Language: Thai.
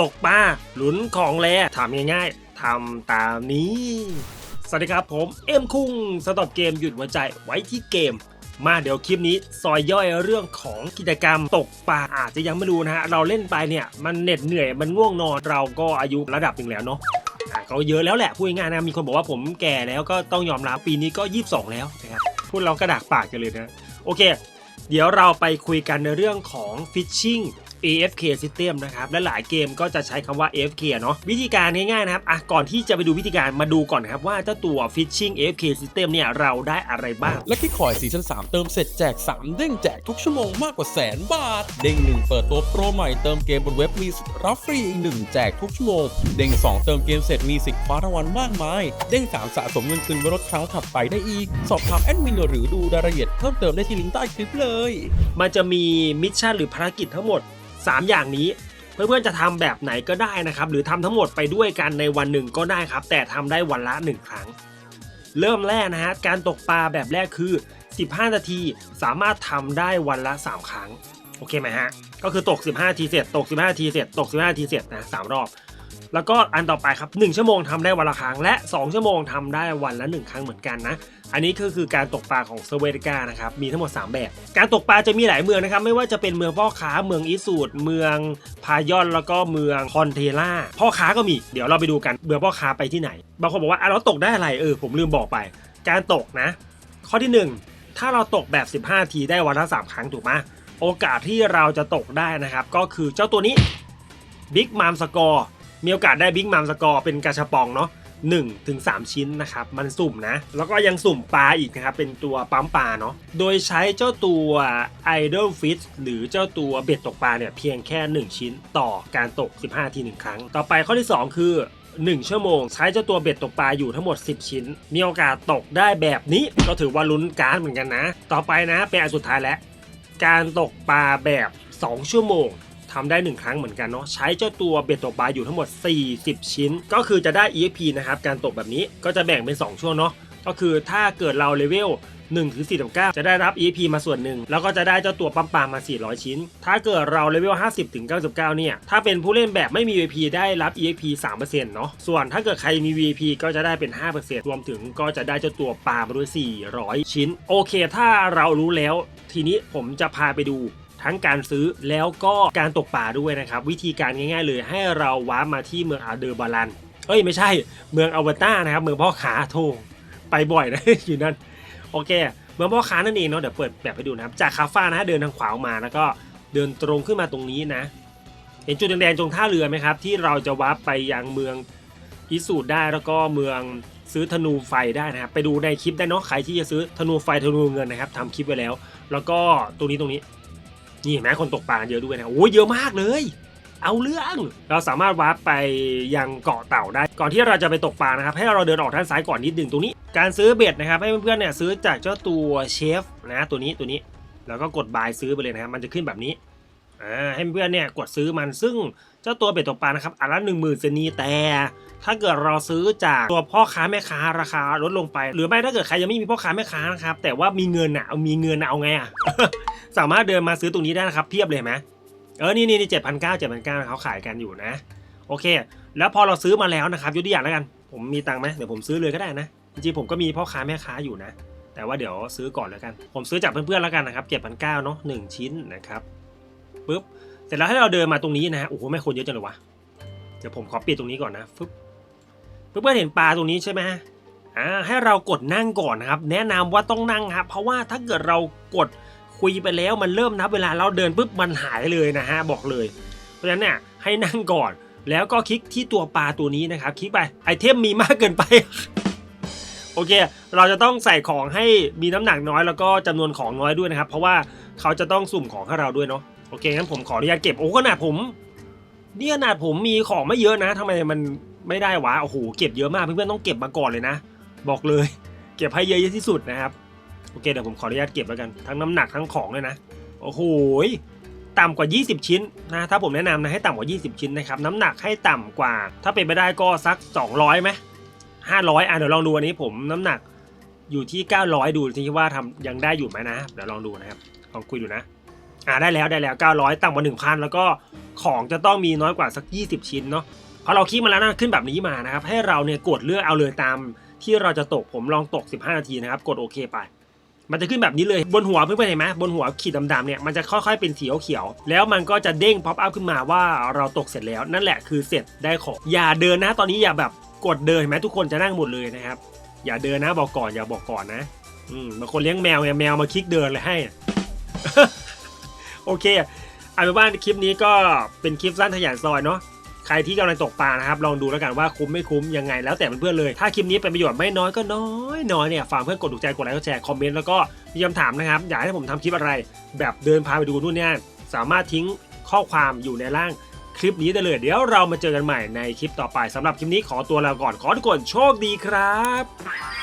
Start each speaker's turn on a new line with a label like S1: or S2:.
S1: ตกปลาหลุนของแลทำง่ายๆทำตามนี้ สวัสดีครับผมเอ็มคุ้งสต็อปเกมหยุดหัวใจไว้ที่เกม มาเดี๋ยวคลิปนี้ซอยย่อยเรื่องของกิจกรรมตกปลาอาจจะยังไม่รู้นะฮะ เราเล่นไปเนี่ย มันเหน็ดเหนื่อยมันง่วงนอนเราก็อายุระดับหนึ่งแล้วเนาะก็เยอะแล้วแหละพูดง่ายๆนะมีคนบอกว่าผมแก่แล้วก็ต้องยอมรับปีนี้ก็ 22 แล้วนะครับพูดเรากระดากปากกันเลยนะโอเค เดี๋ยวเราไปคุยกันในเรื่องของ Fishing AFK System นะครับ และหลายเกมก็จะใช้คำว่า AFK เนาะวิธีการง่ายๆนะครับอะก่อนที่จะไปดูวิธีการมาดูก่อนนะครับว่าเจ้าตัว Fishing AFK System เนี่ยเราได้อะไรบ้าง
S2: และที่คอยซีซั่น3เติมเสร็จแจก 3 เด้งแจกทุกชั่วโมงมากกว่าแสนบาท เด้ง 1 เปิดตัวโปรใหม่เติมเกมบนเว็บมีสิทธิ์รับฟรีอีก1แจกทุกชั่วโมง เด้ง 2 เติมเกมเสร็จมีสิทธิ์คว้ารางวัลมากมาย เด้ง 3 สะสมเงินคืนไว้ลดครั้งถัดไปได้อีก สอบถามแอดมินหรือดูรายละเอียดเพิ่มเติมได้ที่ลิงก์ใต้คลิปเลย
S1: มันจะมีมิชชั่นหรือภารกิจทั้งหมด 3 อย่างนี้ เพื่อนๆจะทำแบบไหนก็ได้นะครับ หรือทำทั้งหมดไปด้วยกันในวันหนึ่งก็ได้ครับ แต่ทำได้วันละ 1 ครั้ง เริ่มแรกนะฮะการตกปลาแบบแรกคือ 15 นาทีสามารถทำได้วันละ 3 ครั้งโอเคไหมฮะก็คือตก 15นาทีเสร็จตก 15นาทีเสร็จตก 15นาทีเสร็จนะสามรอบ แล้วก็อันต่อไปครับ 1 ชั่วโมงทำได้วันละครั้ง และ 2 ชั่วโมงทำได้วันละ 1 ครั้งเหมือนกันนะ อันนี้ก็คือการตกปลาของเซเวติกานะครับ มีทั้งหมด 3 แบบ การตกปลาจะมีหลายเมืองนะครับ ไม่ว่าจะเป็นเมืองพ่อค้า เมืองอิสูดเมืองพายอน แล้วก็เมืองคอนเทล่า พ่อค้าก็มี เดี๋ยวเราไปดูกัน เมืองพ่อค้าไปที่ไหน บางคนบอกว่าอะเราตกได้อะไร เออ ผมลืมบอกไป การตกนะ ข้อที่ 1 ถ้าเราตกแบบ 15 ทีได้วันละ 3 ครั้งถูกไหมโอกาสที่เราจะตกได้นะครับ ก็คือเจ้าตัวนี้บิ๊กมามสกอร์ มีโอกาสได้บิ๊กมามสกอร์เป็นกระชับปองเนาะ1ถึง3ชิ้นนะครับ มันสุ่มนะ แล้วก็ยังสุ่มปลาอีกนะครับ เป็นตัวปั๊มปลาเนาะ โดยใช้เจ้าตัว Idol Fish หรือเจ้าตัวเบ็ดตกปลาเนี่ย เพียงแค่ 1 ชิ้นต่อการตก 15 ที1ครั้ง ต่อไปข้อที่ 2 คือ 1 ชั่วโมง ใช้เจ้าตัวเบ็ดตกปลาอยู่ทั้งหมด 10 ชิ้น มีโอกาสตกได้แบบนี้ ก็ถือว่าลุ้นการเหมือนกันนะ ต่อไปนะเป็นอันสุดท้ายแล้ว การตกปลาแบบ 2 ชั่วโมง ทำได้ 1 ครั้งเหมือนกันเนาะใช้เจ้าตัวเบ็ดตกปลาอยู่ทั้งหมด 40 ชิ้น ก็คือจะได้ EXP นะครับการตกแบบนี้ก็จะแบ่งเป็น 2 ช่วงเนาะก็คือถ้าเกิดเราเลเวล1ถึง49 จะได้รับ EXP มาส่วนหนึ่ง แล้วก็จะได้เจ้าตัวปั๊มปลามา 400 ชิ้น ถ้าเกิดเราเลเวล 50 ถึง 99 เนี่ย ถ้าเป็นผู้เล่นแบบไม่มี VIP ได้รับ EXP 3%เนาะ ส่วนถ้าเกิดใครมี VIP ก็จะได้เป็น 5%รวมถึงก็จะได้เจ้าตัวปลามาด้วย 400 ชิ้น โอเค ถ้าเรารู้แล้ว ทีนี้ผมจะพาไปดู ทั้งการซื้อแล้วก็การตกปลาด้วยนะครับวิธีการง่าย ๆ เลยให้เราว้าร์ปมาที่เมืองอาเดอร์บาลันเอ้ยไม่ใช่เมืองอวตารนะครับเมืองพ่อขาโทไปบ่อยนะอยู่นั่นโอเคเมืองพ่อค้านั่นเองเนาะเดี๋ยวเปิดแบบให้ดูนะครับจากคาฟ้านะเดินทางขวาออกมาแล้วก็เดินตรงขึ้นมาตรงนี้นะ เห็นจุดแดงๆตรงท่าเรือไหมครับ ที่เราจะวาร์ปไปยังเมืองอิสูดได้แล้วก็เมืองซื้อธนูไฟได้นะครับไปดูในคลิปได้เนาะใครที่จะซื้อธนูไฟธนูเงินนะครับทำคลิปไว้แล้ว แล้วก็ตรงนี้ตรงนี้ นี่เห็นไหมคนตกปลาเยอะด้วยนะโอ้ยเยอะมากเลย เอาเรื่อง เราสามารถวาร์ปไปยังเกาะเต่าได้ ก่อนที่เราจะไปตกปลานะครับ ให้เราเดินออกด้านซ้ายก่อนนิดหนึ่งตรงนี้ การซื้อเบ็ดนะครับ ให้เพื่อนๆเนี่ยซื้อจากเจ้าตัวเชฟนะตัวนี้ตัวนี้ แล้วก็กดบายซื้อไปเลยนะครับมันจะขึ้นแบบนี้ อ่าให้เพื่อนเนี่ยกดซื้อมันซึ่งเจ้าตัวเบ็ดตกปลานะครับอันละหนึ่งหมื่นเซนีแต่ ถ้าเกิดเราซื้อจากตัวพ่อค้าแม่ค้าราคาลดลงไป หรือไม่ถ้าเกิดใครยังไม่มีพ่อค้าแม่ค้านะครับแต่ว่ามีเงินอะเอามีเงินอะเอาไงอะสามารถเดินมาซื้อตรงนี้ได้นะครับเพียบเลยเห็นไหมเออนี่นี่เจ็ดพันเก้าเจ็ดพันเก้าเขาขายกันอยู่นะ โอเค แล้วพอเราซื้อมาแล้วนะครับยกตัวอย่างแล้วกัน ผมมีตังค์ไหมเดี๋ยวผมซื้อเลยก็ได้นะจริงๆผมก็มีพ่อค้าแม่ค้าอยู่นะ แต่ว่าเดี๋ยวซื้อก่อนแล้วกัน ผมซื้อจากเพื่อนๆแล้วกันนะครับเจ็ดพันเก้าเนาะหนึ่งชิ้นนะครับ ปุ๊บเสร็จแล้วให้เราเดินมาตรงนี้นะฮะโอ้โหไม่คนเยอะจังเลยวะเดี๋ยวผมขอเปิดตรงนี้ก่อนนะฟึบเพื่อนๆเห็นปลาตรงนี้ใช่ไหมอ่าให้เรากดนั่งก่อนนะครับ แนะนำว่าต้องนั่งครับเพราะว่าถ้าเกิดเรากดคุยไปแล้วมันเริ่มนับเวลาเราเดินปุ๊บมันหายเลยนะฮะบอกเลย เพราะฉะนั้นเนี่ยให้นั่งก่อนแล้วก็คลิกที่ตัวปลาตัวนี้นะครับคลิกไปไอเทมมีมากเกินไป โอเค เราจะต้องใส่ของให้มีน้ำหนักน้อยแล้วก็จำนวนของน้อยด้วยนะครับ เพราะว่า เขาจะต้องสุ่มของให้เราด้วยเนาะโอเคงั้นผมขออนุญาตเก็บโอ้ขนาดผมนี่ขนาดผมมีของไม่เยอะนะทำไมมันไม่ได้วะโอ้โหเก็บเยอะมากเพื่อนๆต้องเก็บมาก่อนเลยนะ บอกเลย เก็บให้เยอะที่สุดนะครับโอเคเดี๋ยวผมขออนุญาตเก็บแล้วกันทั้งน้ำหนักทั้งของเลยนะโอ้โหต่ำกว่า 20 ชิ้นนะถ้าผมแนะนำนะให้ต่ำกว่า 20 ชิ้นนะครับน้ำหนักให้ต่ำกว่า ถ้าเป็นไปได้ก็สัก 200ไหม500อะเดี๋ยวลองดูอันนี้ผมน้ำหนักอยู่ที่ 900 ดูที่ว่าทำยังได้อยู่ไหมนะเดี๋ยวลองดูนะครับ ลองคุยดูนะอ่าได้แล้วได้แล้ว 900 ต่ำกว่า1,000 แล้วก็ของจะต้องมีน้อยกว่าสัก 20 ชิ้นเนาะพอเราคลิกมาแล้วนะขึ้นแบบนี้มานะครับ ให้เราเนี่ยกดเลือกเอาเลยตามที่เราจะตกผมลองตก 15 นาทีนะครับ กดโอเคไป มันจะขึ้นแบบนี้เลยบนหัวเพื่อนๆเห็นไหมบนหัวขีดดำๆเนี่ยมันจะค่อยๆเป็นสีเขียวแล้วมันก็จะเด้งป๊อปอัพขึ้นมาว่าเราตกเสร็จแล้วนั่นแหละคือเสร็จได้ของอย่าเดินนะตอนนี้อย่าแบบกดเดินเห็นไหมทุกคนจะนั่งหมดเลยนะครับ อย่าเดินนะบอกก่อนอย่าบอกก่อนนะอืมบางคนเลี้ยงแมวไงแมวมาคลิกเดินเลยให้ โอเคเอาเป็นว่าคลิปนี้ก็เป็นคลิปสั้นทะยานซอยเนาะใครที่กำลังตกปลานะครับลองดูแล้วกันว่าคุ้มไม่คุ้มยังไงแล้วแต่เพื่อนๆเลย ถ้าคลิปนี้เป็นประโยชน์ไม่น้อยก็น้อยน้อยเนี่ยฝากเพื่อนกดถูกใจกดไลค์กดแชร์คอมเมนต์แล้วก็มีคำถามนะครับอยากให้ผมทำคลิปอะไร แบบเดินพาไปดูนู่นเนี่ยสามารถทิ้งข้อความอยู่ในล่างคลิปนี้ได้เลย เดี๋ยวเรามาเจอกันใหม่ในคลิปต่อไปสำหรับคลิปนี้ขอตัวลาก่อนขอทุกคนโชคดีครับ